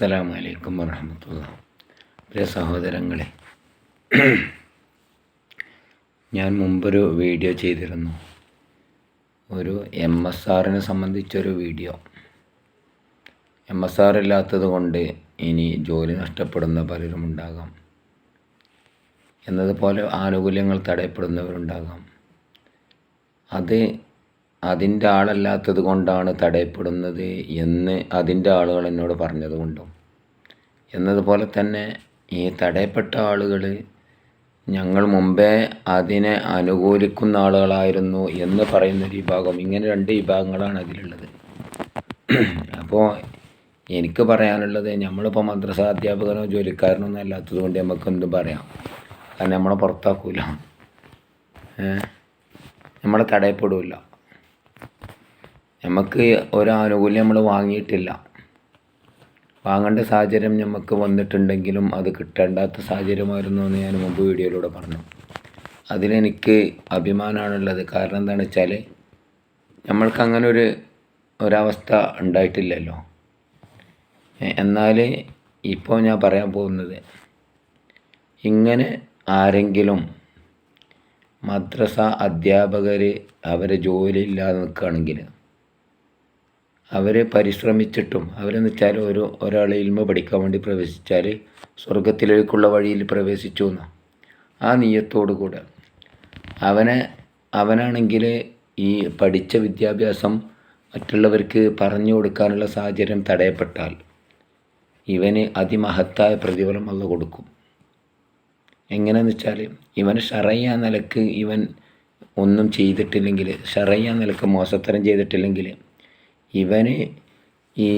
അസ്സലാമു അലൈക്കും വറഹമത്തുള്ള. പ്രിയ സഹോദരങ്ങളെ ഞാൻ മുമ്പൊരു വീഡിയോ ചെയ്തിരുന്നു. ഒരു എം എസ് ആറിനെ സംബന്ധിച്ചൊരു വീഡിയോ. എം എസ് ആർ ഇല്ലാത്തത് കൊണ്ട് ഇനി ജോലി നഷ്ടപ്പെടുന്ന പലരും ഉണ്ടാകാം. എന്നതുപോലെ ആനുകൂല്യങ്ങൾ തടയപ്പെടുന്നവരുണ്ടാകാം. അത് അതിന്റെ ആളല്ലാത്തത് കൊണ്ടാണ് തടയപ്പെടുന്നത് എന്ന് അതിന്റെ ആളുകൾ എന്നോട് പറഞ്ഞതുകൊണ്ടും. എന്നതുപോലെ തന്നെ ഈ തടയപ്പെട്ട ആളുകൾ ഞങ്ങൾ മുമ്പേ അതിനെ അനുകൂലിക്കുന്ന ആളുകളായിരുന്നു എന്ന് പറയുന്ന പറയുന്നൊരു വിഭാഗം. ഇങ്ങനെ രണ്ട് വിഭാഗങ്ങളാണ് അതിലുള്ളത്. അപ്പോൾ എനിക്ക് പറയാനുള്ളത് നമ്മളിപ്പോൾ മദ്രസ അധ്യാപകനോ ജോലിക്കാരനോ ഒന്നും അല്ലാത്തത് കൊണ്ട് നമുക്ക് പറയാം. കാരണം നമ്മളെ പുറത്താക്കൂല. നമ്മളെ തടയപ്പെടില്ല നമുക്ക് ഒരാനുകൂല്യം നമ്മൾ വാങ്ങിയിട്ടില്ല. വാങ്ങേണ്ട സാഹചര്യം നമുക്ക് വന്നിട്ടുണ്ടെങ്കിലും അത് കിട്ടേണ്ടാത്ത സാഹചര്യമായിരുന്നു എന്ന് ഞാൻ മുമ്പ് വീഡിയോയിലൂടെ പറഞ്ഞു. അതിലെനിക്ക് അഭിമാനമാണുള്ളത്. കാരണം എന്താണെന്ന് വെച്ചാൽ നമ്മൾക്ക് അങ്ങനെ ഒരു ഒരവസ്ഥ ഉണ്ടായിട്ടില്ലല്ലോ. എന്നാൽ ഇപ്പോൾ ഞാൻ പറയാൻ പോകുന്നത് ഇങ്ങനെ ആരെങ്കിലും മദ്രസ അധ്യാപകർ അവരെ ജോലിയില്ലാതെ നിൽക്കുകയാണെങ്കിൽ അവർ പരിശ്രമിച്ചിട്ടും അവരെന്ന് വെച്ചാൽ ഒരു ഒരാൾ ഇൽമ പഠിക്കാൻ വേണ്ടി പ്രവേശിച്ചാൽ സ്വർഗത്തിലേക്കുള്ള വഴിയിൽ പ്രവേശിച്ചു എന്ന. ആ നീയത്തോടു കൂടെ. അവനെ അവനാണെങ്കിൽ ഈ പഠിച്ച വിദ്യാഭ്യാസം മറ്റുള്ളവർക്ക് പറഞ്ഞു കൊടുക്കാനുള്ള സാഹചര്യം തടയപ്പെട്ടാൽ ഇവന് അതിമഹത്തായ പ്രതിഫലം അത് കൊടുക്കും. എങ്ങനെയെന്ന് വെച്ചാൽ ഇവന് ഷറയ്യ നിലയ്ക്ക് ഇവൻ ഒന്നും ചെയ്തിട്ടില്ലെങ്കിൽ ഷറയ്യ നിലയ്ക്ക് മോശത്തരം ചെയ്തിട്ടില്ലെങ്കിൽ ഇവന് ഈ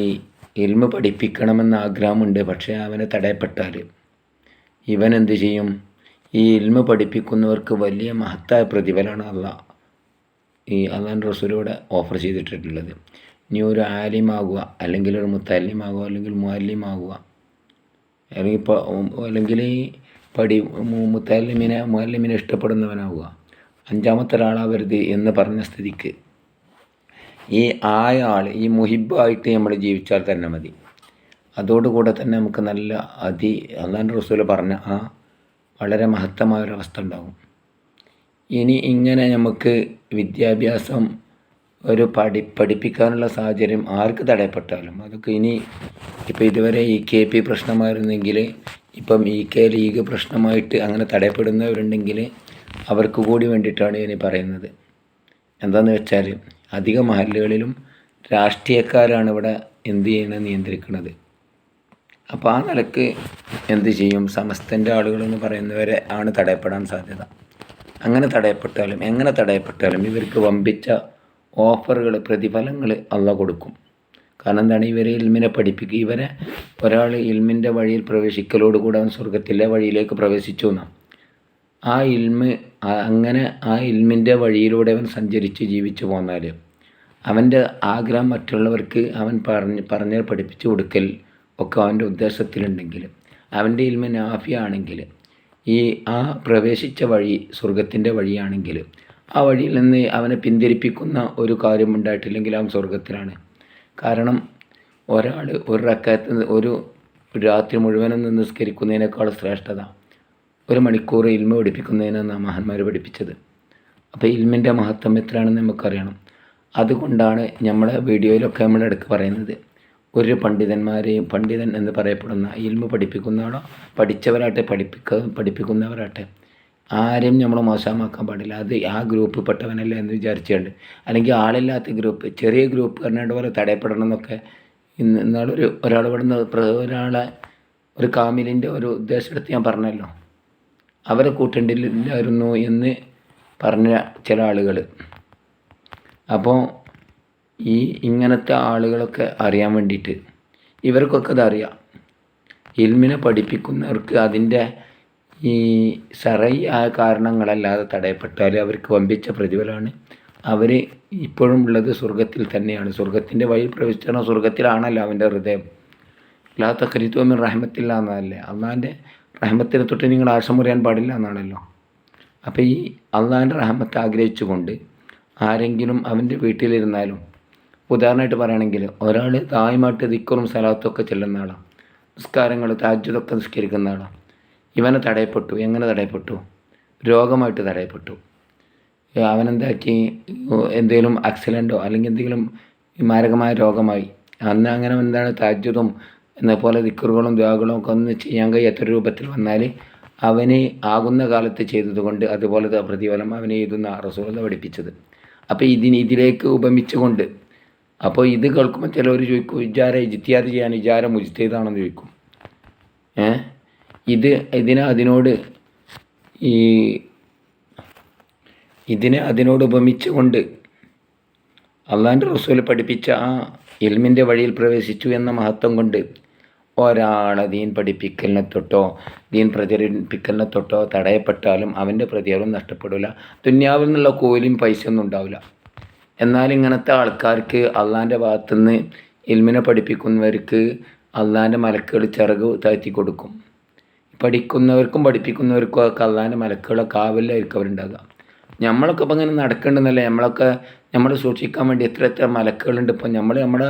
ഇൽമ പഠിപ്പിക്കണമെന്ന് ആഗ്രഹമുണ്ട് പക്ഷേ അവനെ തടയപ്പെട്ടാൽ ഇവൻ എന്ത് ചെയ്യും? ഈ ഇൽമ പഠിപ്പിക്കുന്നവർക്ക് വലിയ മഹത്തായ പ്രതിഫലമാണ് അല്ല ഈ അള്ളാൻ റസൂലൂടെ ഓഫർ ചെയ്തിട്ടുള്ളത്. നീ ഒരു ആലിമാകുക അല്ലെങ്കിൽ ഒരു മുത്തല്ലിമാകുക അല്ലെങ്കിൽ മുഅല്ലിമാകുക അല്ലെങ്കിൽ അല്ലെങ്കിൽ പടി മുത്തല്ലിമിനെ മുഅല്ലിമിനെ ഇഷ്ടപ്പെടുന്നവനാവുക അഞ്ചാമത്തെ ഒരാളാവരുത് എന്ന് പറഞ്ഞ സ്ഥിതിക്ക് ഈ ആയ ആൾ ഈ മുഹിബായിട്ട് നമ്മൾ ജീവിച്ചാൽ തന്നെ മതി. അതോടുകൂടെ തന്നെ നമുക്ക് നല്ല അതി അള്ളാൻ റസൂൽ പറഞ്ഞ ആ വളരെ മഹത്തമായ ഒരവസ്ഥ ഉണ്ടാകും. ഇനി ഇങ്ങനെ നമുക്ക് വിദ്യാഭ്യാസം ഒരു പഠി പഠിപ്പിക്കാനുള്ള സാഹചര്യം ആർക്ക് തടയപ്പെട്ടാലും അതൊക്കെ ഇനി ഇപ്പോൾ ഇതുവരെ ഇ കെ പി പ്രശ്നമായിരുന്നെങ്കിൽ ഇപ്പം ഇ കെ ലീഗ് പ്രശ്നമായിട്ട് അങ്ങനെ തടയപ്പെടുന്നവരുണ്ടെങ്കിൽ അവർക്ക് കൂടി വേണ്ടിയിട്ടാണ് ഇനി പറയുന്നത്. എന്താണെന്ന് വെച്ചാൽ അധിക മഹല്ലുകളിലും രാഷ്ട്രീയക്കാരാണ് ഇവിടെ എന്ത് ചെയ്യണത് നിയന്ത്രിക്കുന്നത്. അപ്പോൾ ആ നിലയ്ക്ക് എന്ത് ചെയ്യും? സമസ്തന്റെ ആളുകളെന്ന് പറയുന്നവരെ ആണ് തടയപ്പെടാൻ സാധ്യത. അങ്ങനെ തടയപ്പെട്ടാലും എങ്ങനെ തടയപ്പെട്ടാലും ഇവർക്ക് വമ്പിച്ച ഓഫറുകൾ പ്രതിഫലങ്ങൾ അല്ല കൊടുക്കും. കാരണം എന്താണ്? ഇവരെ ഇൽമിനെ പഠിപ്പിക്കുക. ഇവരെ ഒരാൾ ഇൽമിന്റെ വഴിയിൽ പ്രവേശിക്കലോടുകൂടെ അവൻ സ്വർഗത്തിലെ വഴിയിലേക്ക് പ്രവേശിച്ചു എന്നാണ്. ആ ഇൽമ് അങ്ങനെ ആ ഇൽമിന്റെ വഴിയിലൂടെ അവൻ സഞ്ചരിച്ച് ജീവിച്ചു പോന്നാൽ അവന്റെ ആഗ്രഹം മറ്റുള്ളവർക്ക് അവൻ പറഞ്ഞ് പറഞ്ഞ് പഠിപ്പിച്ചു കൊടുക്കൽ ഒക്കെ അവന്റെ ഉദ്ദേശത്തിലുണ്ടെങ്കിൽ അവന്റെ ഇൽമ നാഫിയാണെങ്കിൽ ഈ ആ പ്രവേശിച്ച വഴി സ്വർഗത്തിന്റെ വഴിയാണെങ്കിൽ ആ വഴിയിൽ നിന്ന് അവനെ പിന്തിരിപ്പിക്കുന്ന ഒരു കാര്യം ഉണ്ടായിട്ടില്ലെങ്കിൽ അവൻ സ്വർഗത്തിലാണ് കാരണം ഒരാൾ ഒരു റക്കാത്ത് ഒരു രാത്രി മുഴുവനും നിസ്കരിക്കുന്നതിനേക്കാൾ ശ്രേഷ്ഠത. ഒരു മണിക്കൂർ ഇൽമ പഠിപ്പിക്കുന്നതിനാണ് മഹാന്മാർ പഠിപ്പിച്ചത്. അപ്പോൾ ഇൽമിന്റെ മഹത്വം എത്രയാണെന്ന് നമുക്കറിയണം. അതുകൊണ്ടാണ് നമ്മളെ വീഡിയോയിലൊക്കെ നമ്മൾ ഇടയ്ക്ക് പറയുന്നത്. ഒരു പണ്ഡിതന്മാരെയും പണ്ഡിതൻ എന്ന് പറയപ്പെടുന്ന ഇൽമ പഠിപ്പിക്കുന്നവരോ പഠിച്ചവരാട്ടെ പഠിപ്പിക്ക പഠിപ്പിക്കുന്നവരാട്ടെ ആരെയും നമ്മൾ മോശമാക്കാൻ പാടില്ല. അത് ആ ഗ്രൂപ്പ് പെട്ടവനല്ല എന്ന് വിചാരിച്ചുകൊണ്ട്. അല്ലെങ്കിൽ ആളില്ലാത്ത ഗ്രൂപ്പ് ചെറിയ ഗ്രൂപ്പ് പറഞ്ഞുകൊണ്ട് പോലെ തടയപ്പെടണം എന്നൊക്കെ ഇന്ന് ഇന്നാളൊരു ഒരാൾ ഇവിടുന്ന് ഒരാളെ ഒരു കാമിലിന്റെ ഒരു ഉദ്ദേശം എടുത്ത് ഞാൻ പറഞ്ഞല്ലോ. അവരെ കൂട്ടേണ്ടില്ലായിരുന്നു എന്ന് പറഞ്ഞ ചില ആളുകൾ അപ്പോൾ ഈ ഇങ്ങനത്തെ ആളുകളൊക്കെ അറിയാൻ വേണ്ടിയിട്ട് ഇവർക്കൊക്കെ അതറിയാം ഇൽമിനെ പഠിപ്പിക്കുന്നവർക്ക് അതിന്റെ ഈ സറയായ കാരണങ്ങളല്ലാതെ തടയപ്പെട്ടാൽ അവർക്ക് വമ്പിച്ച പ്രതിഫലമാണ്. അവർ ഇപ്പോഴും ഉള്ളത് സ്വർഗത്തിൽ തന്നെയാണ്. സ്വർഗത്തിന്റെ വഴി പ്രവേശിച്ചാൽ സ്വർഗത്തിലാണല്ലോ അവന്റെ ഹൃദയം. ലാ തക്കരിത്വമിൻ റഹ്മത്തില്ല എന്നതല്ലേ. അള്ളാന്റെ റഹ്മത്തിനെ തൊട്ട് നിങ്ങൾ ആശം മുറിയാൻ പാടില്ല എന്നാണല്ലോ. അപ്പോൾ ഈ അള്ളാഹിന്റെ റഹ്മത്ത് ആഗ്രഹിച്ചുകൊണ്ട് ആരെങ്കിലും അവന്റെ വീട്ടിലിരുന്നാലും ഉദാഹരണമായിട്ട് പറയുകയാണെങ്കിൽ ഒരാൾ തായ്മായിട്ട് ദിക്കറും ഒക്കെ ചെല്ലുന്ന ആളാണ് നിസ്കാരങ്ങൾ താജ്യതൊക്കെ നിസ്കരിക്കുന്ന ആളാണ് ഇവനെ തടയപ്പെട്ടു എങ്ങനെ തടയപ്പെട്ടു? രോഗമായിട്ട് തടയപ്പെട്ടു. അവനെന്താക്കി? എന്തെങ്കിലും ആക്സിഡന്റോ അല്ലെങ്കിൽ എന്തെങ്കിലും മാരകമായ രോഗമായി. അന്ന് അങ്ങനെ എന്താണ് താജ്ജുദും എന്നപോലെ ദിക്കറുകളും ദ്വാകളും ഒക്കെ ഒന്ന് ചെയ്യാൻ കഴിയാത്ത രൂപത്തിൽ വന്നാൽ അവന് ആകുന്ന കാലത്ത് ചെയ്തതുകൊണ്ട് അതുപോലത്തെ പ്രതിഫലം അവനെ എഴുതുന്ന റസൂല പഠിപ്പിച്ചത്. അപ്പോൾ ഇതിന് ഇതിലേക്ക് ഉപമിച്ചുകൊണ്ട് അപ്പോൾ ഇത് കേൾക്കുമ്പോൾ ചിലവർ ചോദിക്കും ഇജാര ഇജിത്യാദ് ചെയ്യാൻ ഇജാര മുജിത്തേതാണെന്ന് ചോദിക്കും. ഏ? ഇത് ഇതിനെ അതിനോട് ഈ ഇതിനെ അതിനോട് ഉപമിച്ചുകൊണ്ട് അള്ളാന്റെ റസൂൽ പഠിപ്പിച്ച ആ ഇൽമിന്റെ വഴിയിൽ പ്രവേശിച്ചു എന്ന മഹത്വം കൊണ്ട് ഒരാളെ ദീൻ പഠിപ്പിക്കലിനെ തൊട്ടോ ദീൻ പ്രചരിപ്പിക്കലിനെ തൊട്ടോ തടയപ്പെട്ടാലും അവന്റെ പ്രതികാരം നഷ്ടപ്പെടില്ല ദുന്യാവിൽ നിന്നുള്ള കൂലിയും പൈസ ഒന്നും ഉണ്ടാവില്ല. എന്നാൽ ഇങ്ങനത്തെ ആൾക്കാർക്ക് അള്ളാന്റെ ഭാഗത്തുനിന്ന് ഇൽമിനെ പഠിപ്പിക്കുന്നവർക്ക് അള്ളാന്റെ മലക്കുകൾ ചിറക് താഴ്ത്തി കൊടുക്കും. പഠിക്കുന്നവർക്കും പഠിപ്പിക്കുന്നവർക്കും ഒക്കെ അള്ളാന്റെ മലക്കുകളെ കാവലായിരിക്കും അവരുണ്ടാകുക നമ്മളൊക്കെ ഇപ്പം ഇങ്ങനെ നടക്കേണ്ടെന്നല്ലേ? നമ്മളൊക്കെ നമ്മൾ സൂക്ഷിക്കാൻ വേണ്ടി എത്ര എത്ര മലക്കുകളുണ്ട്. ഇപ്പം നമ്മൾ നമ്മുടെ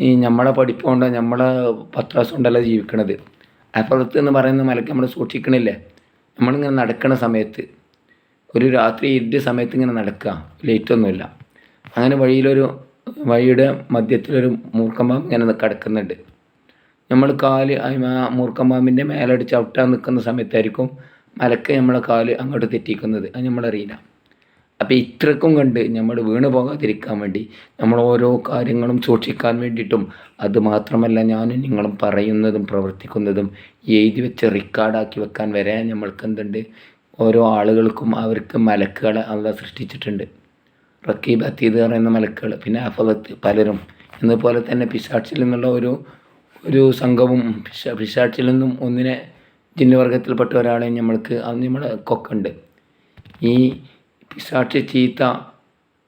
ഈ നമ്മളെ പഠിപ്പ് കൊണ്ട് നമ്മളെ പത്രാസം കൊണ്ടല്ല ജീവിക്കണത് അപ്പുറത്ത് എന്ന് പറയുന്ന മലക്ക് നമ്മൾ സൂക്ഷിക്കണില്ലേ. നമ്മളിങ്ങനെ നടക്കുന്ന സമയത്ത്. ഒരു രാത്രി ഇരുട്ട് സമയത്ത് ഇങ്ങനെ നടക്കുക ലേറ്റൊന്നുമില്ല അങ്ങനെ വഴിയിലൊരു വഴിയുടെ മധ്യത്തിലൊരു മൂർക്കമ്പാമ്പ് ഇങ്ങനെ കിടക്കുന്നുണ്ട്. നമ്മൾ കാൽ ആ മൂർക്കമ്പാമ്പിന്റെ മേലടിച്ച് ചവിട്ടാൻ നിൽക്കുന്ന സമയത്തായിരിക്കും മലക്ക് നമ്മളെ കാൽ അങ്ങോട്ട് തെറ്റിക്കുന്നത്. അത് നമ്മളറിയില്ല അപ്പോൾ ഇത്രക്കും കണ്ട് നമ്മൾ വീണ് പോകാതിരിക്കാൻ വേണ്ടി നമ്മൾ ഓരോ കാര്യങ്ങളും സൂക്ഷിക്കാൻ വേണ്ടിയിട്ടും അത് മാത്രമല്ല ഞാനും നിങ്ങളും പറയുന്നതും പ്രവർത്തിക്കുന്നതും എഴുതി വെച്ച് റെക്കോർഡാക്കി വെക്കാൻ വരെ നമ്മൾക്ക് എന്തുണ്ട്? ഓരോ ആളുകൾക്കും അവർക്ക് മലക്കുകളെ അല്ല സൃഷ്ടിച്ചിട്ടുണ്ട്. റക്കീബ് അത്തീദ് പറയുന്ന മലക്കുകൾ പിന്നെ അഫലത്ത് പലരും. എന്നതുപോലെ തന്നെ പിശാച്ചിൽ നിന്നുള്ള ഒരു ഒരു സംഘവും പിശ പിശാച്ചിൽ നിന്നും ഒന്നിനെ ജിന്നുവർഗത്തിൽപ്പെട്ട ഒരാളെ നമ്മൾക്ക് അത് നമ്മളെ കൊക്കുണ്ട്. ഈ പിശാച്ച് ചീത്ത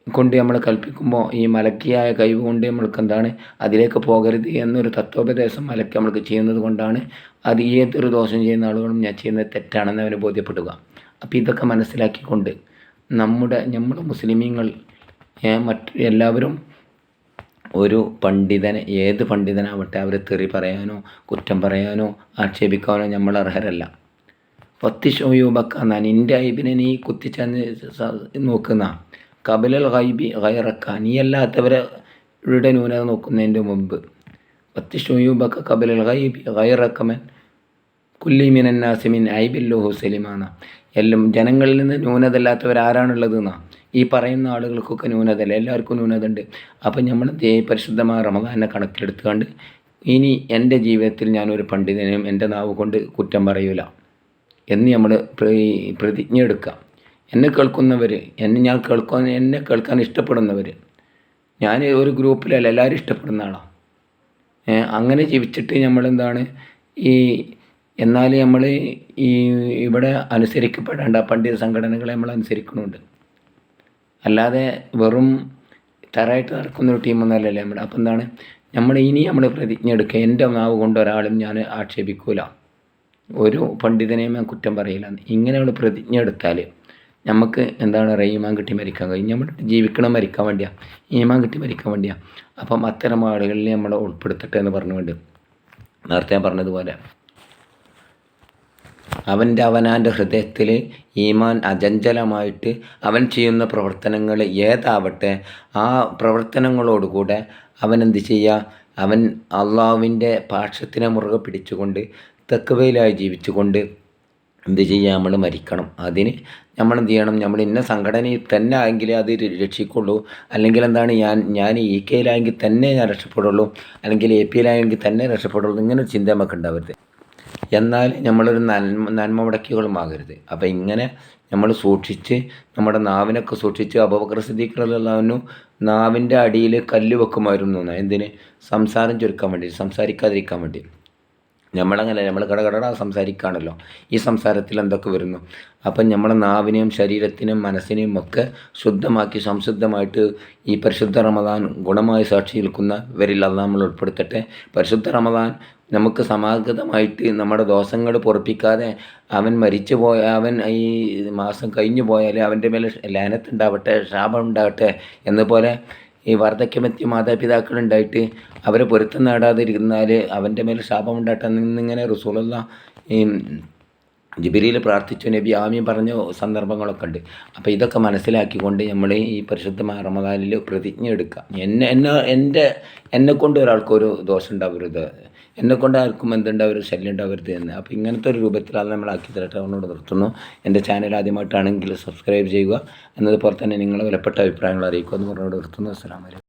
കൊണ്ട് നമ്മൾ കൽപ്പിക്കുമ്പോൾ ഈ മലക്കിയായ കഴിവ് കൊണ്ട് നമ്മൾക്ക് എന്താണ് അതിലേക്ക് പോകരുത് എന്നൊരു തത്വോപദേശം മലക്ക് നമ്മൾക്ക് ചെയ്യുന്നത് കൊണ്ടാണ് അത് ഏതൊരു ദോഷം ചെയ്യുന്ന ആളുകളും ഞാൻ ചെയ്യുന്നത് തെറ്റാണെന്ന് അവന് ബോധ്യപ്പെടുക. അപ്പോൾ ഇതൊക്കെ മനസ്സിലാക്കിക്കൊണ്ട് നമ്മുടെ നമ്മൾ മുസ്ലിമീങ്ങൾ മറ്റ് എല്ലാവരും ഒരു പണ്ഡിതനെ ഏത് പണ്ഡിതനാവട്ടെ അവരെ തെറി പറയാനോ കുറ്റം പറയാനോ ആക്ഷേപിക്കാനോ നമ്മൾ അർഹരല്ല. പത്തിഷോയൂബക്ക നിന്റെ ഐബിനെ നീ കുത്തിച്ചെന്ന് നോക്കുന്ന. കബലൽ ഹൈബി ഹൈറക്ക നീ അല്ലാത്തവരുടെ ന്യൂനത നോക്കുന്നതിന്റെ മുമ്പ്. പത്തിഷോയൂബക്ക കബലൽ ഹൈബി ഹൈറക്കമൻ കുല്ലിമിനൻ നാസിമിൻ ഐബില്ലുഹു സലിമാണ് എല്ലാം ജനങ്ങളിൽ നിന്ന് ന്യൂനതല്ലാത്തവർ ആരാണുള്ളത് എന്നാ ഈ പറയുന്ന ആളുകൾക്കൊക്കെ ന്യൂനതല്ല എല്ലാവർക്കും ന്യൂനത ഉണ്ട് അപ്പം നമ്മൾ പരിശുദ്ധമായ റമദാനെ കണക്കിലെടുത്തുകൊണ്ട് ഇനി എന്റെ ജീവിതത്തിൽ ഞാനൊരു പണ്ഡിതനെയും എന്റെ നാവ് കൊണ്ട് കുറ്റം പറയൂല. എന്ന് നമ്മൾ പ്രതിജ്ഞ എടുക്കാം എന്നെ കേൾക്കുന്നവർ എന്നെ ഞാൻ കേൾക്കാൻ എന്നെ കേൾക്കാൻ ഇഷ്ടപ്പെടുന്നവർ. ഞാൻ ഒരു ഗ്രൂപ്പിലല്ല എല്ലാവരും ഇഷ്ടപ്പെടുന്ന ആളാണ് അങ്ങനെ ജീവിച്ചിട്ട് നമ്മളെന്താണ് ഈ എന്നാൽ നമ്മൾ ഈ ഇവിടെ അനുസരിക്കപ്പെടേണ്ട പണ്ഡിത സംഘടനകളെ നമ്മൾ അനുസരിക്കുന്നുണ്ട് അല്ലാതെ വെറും തറായിട്ട് നടക്കുന്ന ഒരു ടീമൊന്നുമല്ലല്ലേ നമ്മുടെ. അപ്പം എന്താണ്? നമ്മൾ ഇനി നമ്മൾ പ്രതിജ്ഞ എടുക്കുക. എന്റെ നാവ് കൊണ്ട് ഒരാളും ഞാൻ ആക്ഷേപിക്കൂല. ഒരു പണ്ഡിതനെയും ഞാൻ കുറ്റം പറയില്ല. ഇങ്ങനെയുള്ള പ്രതിജ്ഞ എടുത്താൽ നമുക്ക് എന്താണ് പറയുക ഈമാൻ കിട്ടി മരിക്കാൻ കഴിയും. നമ്മൾ ജീവിക്കണം മരിക്കാൻ വേണ്ടിയാണ് ഈമാൻ കിട്ടി മരിക്കാൻ വേണ്ടിയാണ് അപ്പം അത്തരം ആളുകളിൽ നമ്മൾ ഉൾപ്പെടുത്തട്ടെ എന്ന് പറഞ്ഞുകൊണ്ട് നേരത്തെ ഞാൻ പറഞ്ഞതുപോലെ അവന്റെ അവനാന്റെ ഹൃദയത്തിൽ ഈമാൻ അജഞ്ചലമായിട്ട് അവൻ ചെയ്യുന്ന പ്രവർത്തനങ്ങൾ ഏതാവട്ടെ ആ പ്രവർത്തനങ്ങളോടുകൂടെ അവൻ എന്ത് ചെയ്യുക? അവൻ അള്ളാഹുവിന്റെ പാക്ഷത്തിനെ മുറുകെ പിടിച്ചുകൊണ്ട് തെക്കുവയിലായി ജീവിച്ചുകൊണ്ട് എന്ത് ചെയ്യുക നമ്മൾ മരിക്കണം. അതിന് നമ്മൾ എന്ത് ചെയ്യണം? നമ്മൾ ഇന്ന സംഘടനയിൽ തന്നെ ആയെങ്കിലേ അത് രക്ഷിക്കുള്ളൂ. അല്ലെങ്കിൽ എന്താണ് ഞാൻ ഞാൻ ഇ കെയിലായെങ്കിൽ തന്നെ ഞാൻ രക്ഷപ്പെടുള്ളൂ. അല്ലെങ്കിൽ എ പിയിലായെങ്കിൽ തന്നെ രക്ഷപ്പെടുള്ളൂ. ഇങ്ങനെ ചിന്ത നമുക്ക് ഉണ്ടാവരുത്. എന്നാൽ നമ്മളൊരു നന്മ നന്മ മുടക്കികളുമാകരുത് അപ്പോൾ ഇങ്ങനെ നമ്മൾ സൂക്ഷിച്ച് നമ്മുടെ നാവിനൊക്കെ സൂക്ഷിച്ച് അബൂബക്കർ സിദ്ദീഖ് നാവിന്റെ അടിയിൽ കല്ല് വെക്കുമായിരുന്നു. എന്തിന്? സംസാരം ചുരുക്കാൻ വേണ്ടി സംസാരിക്കാതിരിക്കാൻ വേണ്ടി. നമ്മളങ്ങനെ നമ്മൾ കടകട സംസാരിക്കുകയാണല്ലോ. ഈ സംസാരത്തിൽ എന്തൊക്കെ വരുന്നു? അപ്പം നമ്മുടെ നാവിനെയും ശരീരത്തിനും മനസ്സിനെയും ഒക്കെ ശുദ്ധമാക്കി സംശുദ്ധമായിട്ട് ഈ പരിശുദ്ധ റമദാൻ ഗുണമായി സാക്ഷി നിൽക്കുന്നവരിൽ അത് നമ്മൾ ഉൾപ്പെടുത്തട്ടെ. പരിശുദ്ധ റമദാൻ നമുക്ക് സമാഗതമായിട്ട് നമ്മുടെ ദോഷങ്ങൾ പൊറപ്പിക്കാതെ അവൻ മരിച്ചു പോയ അവൻ ഈ മാസം കഴിഞ്ഞു പോയാൽ അവന്റെ മേലെ ലാനത്തുണ്ടാവട്ടെ ശാപം ഉണ്ടാവട്ടെ എന്നപോലെ ഈ വാർദ്ധക്യമെത്തിയ മാതാപിതാക്കളുണ്ടായിട്ട് അവരെ പൊരുത്തം നേടാതിരുന്നാൽ അവന്റെ മേൽ ശാപം ഉണ്ടാട്ടെന്ന് എന്നിങ്ങനെ റസൂലുള്ള ഈ ജിബിരിയിൽ പ്രാർത്ഥിച്ചു നബി ആമി പറഞ്ഞ സന്ദർഭങ്ങളൊക്കെ ഉണ്ട്. അപ്പോൾ ഇതൊക്കെ മനസ്സിലാക്കിക്കൊണ്ട് നമ്മൾ ഈ പരിശുദ്ധമായ റമദാനിൽ പ്രതിജ്ഞ എടുക്കുക എന്നെ എന്നെ എന്റെ എന്നെ കൊണ്ട് ഒരാൾക്കൊരു ദോഷം ഉണ്ടാവരുത്. എന്നെ കൊണ്ട് ആർക്കും എന്തുണ്ടാവരുത് ശല്യം ഉണ്ടാവരുത് എന്ന് അപ്പോൾ ഇങ്ങനത്തെ ഒരു രൂപത്തിലാണ് നമ്മൾ ആക്കി തരട്ടെ അവനോട് നിർത്തുന്നു. എന്റെ ചാനൽ ആദ്യമായിട്ടാണെങ്കിൽ സബ്സ്ക്രൈബ് ചെയ്യുക. എന്നതുപോലെ തന്നെ നിങ്ങളുടെ വിലപ്പെട്ട അഭിപ്രായങ്ങൾ അറിയിക്കുക എന്ന് പറഞ്ഞുകൊണ്ട് നിർത്തുന്നു. അസ്സലാമലൈക്കും